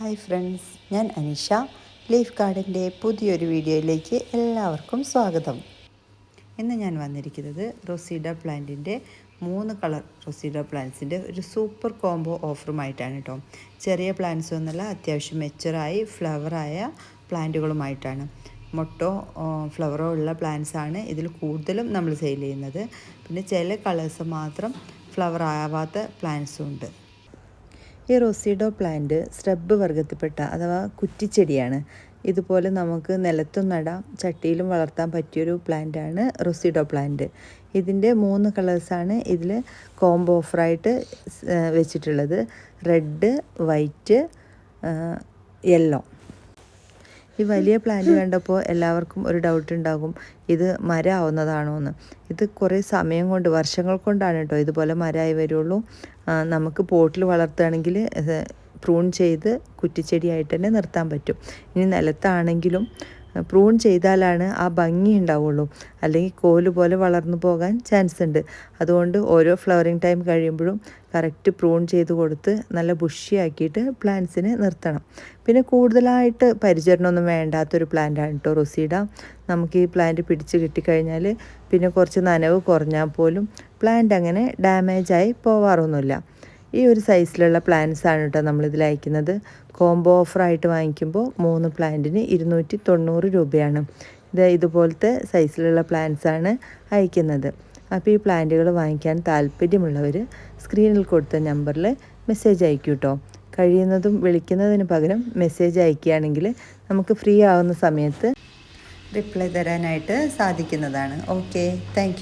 Hi friends ഞാൻ Anisha. Leaf ഗാർഡന്റെ പുതിയൊരു വീഡിയോയിലേക്ക് എല്ലാവർക്കും സ്വാഗതം. ഇന്ന് ഞാൻ വന്നിരിക്കുന്നത് റൊസീഡ പ്ലാന്റിന്റെ മൂന്ന് കളർ റൊസീഡ പ്ലാന്റ്സിന്റെ ഒരു സൂപ്പർ കോംബോ ഓഫറുമായിട്ടാണ് കേട്ടോ ചെറിയ പ്ലാന്റ്സ് ഒന്നല്ല അത്യാവശ്യം മെച്ചറായി ഫ്ലവറായ പ്ലാന്റുകളുമായിട്ടാണ്. മൊട്ടോ ഫ്ലവറോ ഉള്ള പ്ലാന്റ്സ് ആണ് ഇതിൽ കൂടുതലും നമ്മൾ സെയിൽ ചെയ്യുന്നത്. പിന്നെ ചില കളേഴ്സ് മാത്രം ഫ്ലവർ ആവാത്ത പ്ലാന്റ്സും ഉണ്ട്. ഈ റൊസീഡോ പ്ലാന്റ് സ്ട്രബ് വർഗത്തിൽപ്പെട്ട അഥവാ കുറ്റിച്ചെടിയാണ്. ഇതുപോലെ നമുക്ക് നിലത്തും നടാം ചട്ടിയിലും വളർത്താൻ പറ്റിയൊരു പ്ലാന്റാണ് റൊസീഡോ പ്ലാന്റ് ഇതിന്റെ മൂന്ന് കളേഴ്സാണ് ഇതിൽ കോംബോ ഓഫറായിട്ട് വെച്ചിട്ടുള്ളത്. റെഡ് വൈറ്റ് യെല്ലോ ഈ വലിയ പ്ലാന്റ് കണ്ടപ്പോൾ എല്ലാവർക്കും ഒരു ഡൗട്ട് ഉണ്ടാകും. ഇത് മരമാവുന്നതാണോ എന്ന് ഇത് കുറേ സമയം കൊണ്ട് വർഷങ്ങൾ കൊണ്ടാണ് കേട്ടോ ഇതുപോലെ മരമായി വരുള്ളൂ. നമുക്ക് പോട്ടിൽ വളർത്തുകയാണെങ്കിൽ പ്രൂൺ ചെയ്ത് കുറ്റിച്ചെടിയായിട്ട് തന്നെ നിർത്താൻ പറ്റും. ഇനി നിലത്താണെങ്കിലും പ്രൂൺ ചെയ്താലാണ് ആ ഭംഗി ഉണ്ടാവുള്ളൂ. അല്ലെങ്കിൽ കോൽ പോലെ വളർന്നു പോകാൻ ചാൻസ് ഉണ്ട്. അതുകൊണ്ട് ഓരോ ഫ്ലവറിങ് ടൈം കഴിയുമ്പോഴും കറക്റ്റ് പ്രൂൺ ചെയ്ത് കൊടുത്ത് നല്ല ബുഷിയാക്കിയിട്ട് പ്ലാന്റ്സിനെ നിർത്തണം. പിന്നെ കൂടുതലായിട്ട് പരിചരണമൊന്നും വേണ്ടാത്തൊരു പ്ലാന്റാണ് കേട്ടോ റൊസീഡ നമുക്ക് ഈ പ്ലാന്റ് പിടിച്ച് കിട്ടിക്കഴിഞ്ഞാൽ പിന്നെ കുറച്ച് നനവ് കുറഞ്ഞാൽ പോലും പ്ലാന്റ് അങ്ങനെ ഡാമേജായി പോവാറൊന്നുമില്ല. ഈ ഒരു സൈസിലുള്ള പ്ലാന്റ്സ് ആണ് കേട്ടോ നമ്മളിതിൽ അയക്കുന്നത്. കോംബോ ഓഫറായിട്ട് വാങ്ങിക്കുമ്പോൾ മൂന്ന് പ്ലാന്റിന് ഇരുന്നൂറ്റി തൊണ്ണൂറ് രൂപയാണ്. ഇത് ഇതുപോലത്തെ സൈസിലുള്ള പ്ലാന്റ്സ് ആണ് അയക്കുന്നത്. അപ്പോൾ ഈ പ്ലാന്റുകൾ വാങ്ങിക്കാൻ താല്പര്യമുള്ളവർ സ്ക്രീനിൽ കൊടുത്ത നമ്പറിൽ മെസ്സേജ് അയക്കൂ കേട്ടോ കഴിയുന്നതും വിളിക്കുന്നതിന് പകരം മെസ്സേജ് അയക്കുകയാണെങ്കിൽ നമുക്ക് ഫ്രീ ആവുന്ന സമയത്ത് റിപ്ലൈ തരാനായിട്ട് സാധിക്കുന്നതാണ്. Okay thank